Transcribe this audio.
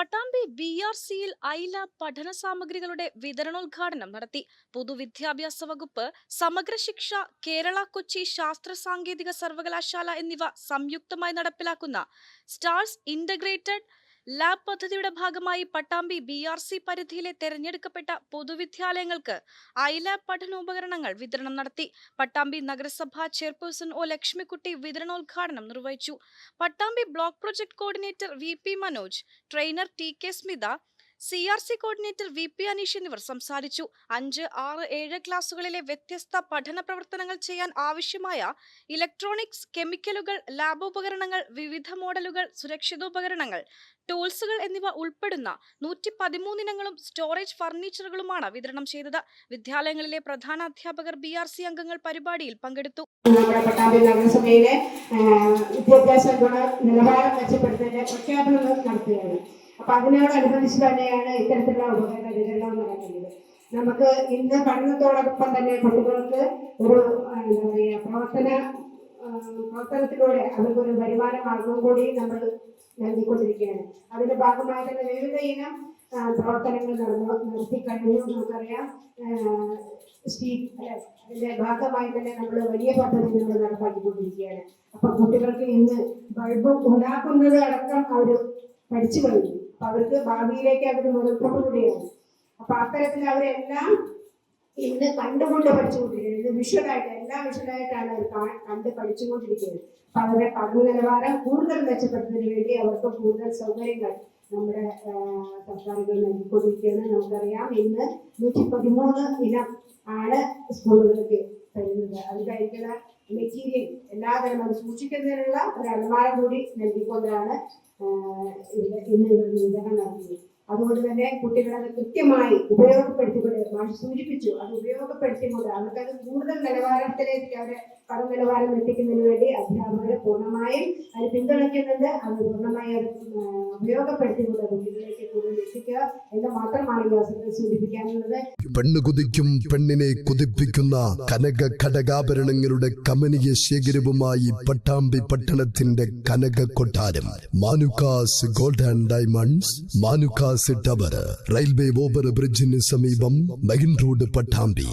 Pattambi B R സിയിൽ ഐല പഠന സാമഗ്രികളുടെ വിതരണോദ്ഘാടനം നടത്തി. പൊതുവിദ്യാഭ്യാസ വകുപ്പ് സമഗ്ര ശിക്ഷ കേരള കൊച്ചി ശാസ്ത്ര സാങ്കേതിക സർവകലാശാല എന്നിവ സംയുക്തമായി നടപ്പിലാക്കുന്ന സ്റ്റാർസ് ഇന്റഗ്രേറ്റഡ് ലാബ് പദ്ധതിയുടെ ഭാഗമായി പട്ടാമ്പി ബി ആർ സി പരിധിയിലെ തെരഞ്ഞെടുക്കപ്പെട്ട പൊതുവിദ്യാലയങ്ങൾക്ക് ഐലാബ് പഠനോപകരണങ്ങൾ വിതരണം നടത്തി. പട്ടാമ്പി നഗരസഭാ ചെയർപേഴ്സൺ ഒ ലക്ഷ്മിക്കുട്ടി വിതരണോദ്ഘാടനം നിർവഹിച്ചു. Pattambi block project coordinator V P Manoj trainer T K Smitha C R C coordinator V P Anish എന്നിവർ സംസാരിച്ചു. അഞ്ച് ആറ് ഏഴ് ക്ലാസുകളിലെ വ്യത്യസ്ത പഠന പ്രവർത്തനങ്ങൾ ചെയ്യാൻ ആവശ്യമായ ഇലക്ട്രോണിക്സ് കെമിക്കലുകൾ ലാബോപകരണങ്ങൾ വിവിധ മോഡലുകൾ സുരക്ഷിതോപകരണങ്ങൾ ടൂൾസുകൾ എന്നിവ ഉൾപ്പെടുന്ന നൂറ്റി പതിമൂന്നിനങ്ങളും സ്റ്റോറേജ് ഫർണിച്ചറുകളുമാണ് വിതരണം ചെയ്തത്. വിദ്യാലയങ്ങളിലെ പ്രധാന അധ്യാപകർ ബി ആർ സി അംഗങ്ങൾ പരിപാടിയിൽ പങ്കെടുത്തു. വിദ്യാഭ്യാസ ഗുണ നിലവാരം മെച്ചപ്പെടുത്തുന്നതിന്റെ പ്രഖ്യാപനം നടത്തുകയാണ്. അപ്പൊ അതിനോടനുബന്ധിച്ച് തന്നെയാണ് ഇത്തരത്തിലുള്ള ഉപകരണ വിതരണം നടക്കുന്നത്. നമുക്ക് ഇന്ന് പഠനത്തോടൊപ്പം തന്നെ കുട്ടികൾക്ക് ഒരു എന്താ പറയുക പ്രവർത്തന പ്രവർത്തനത്തിലൂടെ അവർക്കൊരു വരുമാന മാർഗവും കൂടി നമ്മൾ നൽകിക്കൊണ്ടിരിക്കുകയാണ്. അതിന്റെ ഭാഗമായി തന്നെ വിവിധ ഇനം പ്രവർത്തനങ്ങൾ നടന്നു നടത്തി കഴിഞ്ഞു നമുക്കറിയാം. അതിന്റെ ഭാഗമായി തന്നെ നമ്മൾ വലിയ പദ്ധതി നമ്മൾ നടപ്പാക്കിക്കൊണ്ടിരിക്കുകയാണ്. അപ്പൊ കുട്ടികൾക്ക് ഇന്ന് ബൾബ് ഉണ്ടാക്കുന്നത് അടക്കം അവർ പഠിച്ചു കഴിഞ്ഞു. അവർക്ക് ഭാവിയിലേക്ക് അവർ മുതൽക്കൂട്ട് കൂടിയാണ് അപ്പൊ അത്തരത്തിൽ അവരെല്ലാം ഇന്ന് കണ്ടുകൊണ്ട് പഠിച്ചുകൊണ്ടിരിക്കുന്നത് ഇന്ന് വിഷ്വലായിട്ട് എല്ലാം വിഷ്വലായിട്ടാണ് അവർ കണ്ട് പഠിച്ചുകൊണ്ടിരിക്കുന്നത്. അപ്പൊ അവരുടെ പഠന നിലവാരം കൂടുതൽ മെച്ചപ്പെടുത്തുന്നതിന് വേണ്ടി അവർക്ക് കൂടുതൽ സൗകര്യങ്ങൾ നമ്മുടെ സർക്കാരുകൾ നൽകിക്കൊണ്ടിരിക്കുകയാണ്. നമുക്കറിയാം ഇന്ന് നൂറ്റി പതിമൂന്ന് ഇനം ആണ് സ്കൂളുകളിലേക്ക് തരുന്നത് അത് കഴിക്കുന്ന മെറ്റീരിയൽ എല്ലാതരം അത് സൂക്ഷിക്കുന്നതിനുള്ള ഒരു അലമാര കൂടി നൽകിക്കൊണ്ടാണ് ഇന്ന് വിതരണം നടത്തുന്നത് അതുകൊണ്ട് തന്നെ കുട്ടികളത് കൃത്യമായി ഉപയോഗപ്പെടുത്തിക്കൊണ്ട് മാഷ് സൂചിപ്പിച്ചു അത് ഉപയോഗപ്പെടുത്തിക്കൊണ്ട് അവർക്കത് കൂടുതൽ നിലവാരത്തിലേക്ക് അവരെ പഠന നിലവാരം എത്തിക്കുന്നതിന് വേണ്ടി അധ്യാപകരെ പൂർണമായും അത് പിന്തുണയ്ക്കുന്നുണ്ട്. അത് പൂർണമായി അത് ഉപയോഗപ്പെടുത്തിക്കൊണ്ട് കുട്ടികളിലേക്ക് കൂടുതൽ എത്തിക്കുക എന്ന് മാത്രമാണ് ഈ അവസരത്തിൽ സൂചിപ്പിക്കാനുള്ളത്. പെണ്ണ് കുതിക്കും പെണ്ണിനെ കുതിപ്പിക്കുന്ന കനക ഘടകാഭരണങ്ങളുടെ കമനീയ ശേഖരവുമായി പട്ടാമ്പി പട്ടണത്തിന്റെ കനക കൊട്ടാരം. Manukkas gold and diamonds Manukkas tower railway over ബ്രിഡ്ജിന് സമീപം മെയിൻ റോഡ് പട്ടാമ്പി.